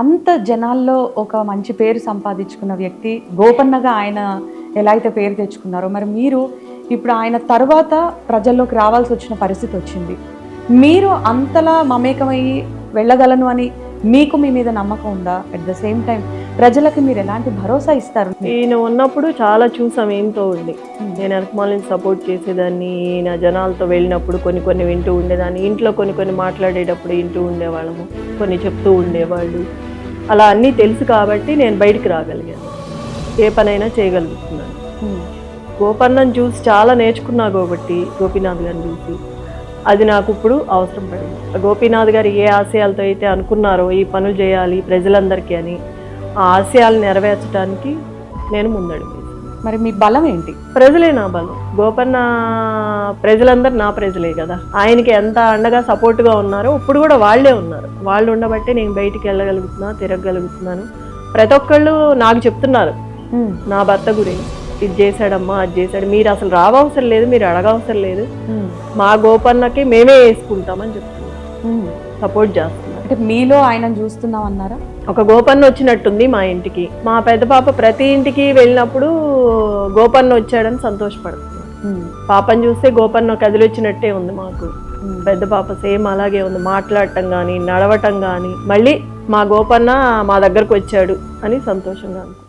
అంత జనాల్లో ఒక మంచి పేరు సంపాదించుకున్న వ్యక్తి గోపన్నగా ఆయన ఎలా అయితే పేరు తెచ్చుకున్నారో మరి మీరు ఇప్పుడు ఆయన తర్వాత ప్రజల్లోకి రావాల్సి వచ్చిన పరిస్థితి వచ్చింది. మీరు అంతలా మమేకమయ్యి వెళ్ళగలను అని మీకు మీ మీద నమ్మకం ఉందా? అట్ ద సేమ్ టైం ప్రజలకి మీరు ఎలాంటి భరోసా ఇస్తారు? ఈయన ఉన్నప్పుడు చాలా చూసాం ఏంతో ఉండి నేను వెనకమాలని సపోర్ట్ చేసేదాన్ని ఈయన జనాలతో వెళ్ళినప్పుడు కొన్ని కొన్ని వింటూ ఉండేదాన్ని ఇంట్లో కొన్ని కొన్ని మాట్లాడేటప్పుడు వింటూ ఉండేవాళ్ళము కొన్ని చెప్తూ ఉండేవాళ్ళు. అలా అన్నీ తెలుసు కాబట్టి నేను బయటికి రాగలిగాను. ఏ పనైనా చేయగలుగుతున్నాను. గోపన్నను చూసి చాలా నేర్చుకున్నా కాబట్టి గోపీనాథ్ గారిని చూసి అది నాకు ఇప్పుడు అవసరం పడింది. గోపీనాథ్ గారు ఏ ఆశయాలతో అయితే అనుకున్నారో ఈ పనులు చేయాలి ప్రజలందరికీ అని ఆ ఆశయాలు నెరవేర్చడానికి నేను ముందడుగు మరి మీ బలం ఏంటి? ప్రజలే నా బలం. గోపన్న ప్రజలందరూ నా ప్రజలే కదా. ఆయనకి ఎంత అండగా సపోర్ట్గా ఉన్నారో ఇప్పుడు కూడా వాళ్ళే ఉన్నారు. వాళ్ళు ఉండబట్టే నేను బయటికి వెళ్ళగలుగుతున్నా తిరగగలుగుతున్నాను. ప్రతి ఒక్కళ్ళు నాకు చెప్తున్నారు. నా భర్త గురించి. ఇది చేశాడమ్మా అది చేశాడు. మీరు అసలు రావవసరం లేదు మీరు అడగవసరం లేదు. మా గోపన్నకి మేమే వేసుకుంటామని చెప్తున్నారు. Hmm. సపోర్ట్ చేస్తున్నారు అంటే మీలో ఆయనను చూస్తున్నాం అన్నారా? ఒక గోపన్న వచ్చినట్టుంది మా ఇంటికి. మా పెద్ద పాప ప్రతి ఇంటికి వెళ్ళినప్పుడు గోపన్న వచ్చాడని సంతోషపడుతుంది. పాపని చూస్తే గోపన్న కదిలొచ్చినట్టే ఉంది మాకు. పెద్ద పాప సేమ్ అలాగే ఉంది. మాట్లాడటం కానీ నడవటం కానీ మళ్ళీ మా గోపన్న మా దగ్గరకు వచ్చాడు అని సంతోషంగా ఉంది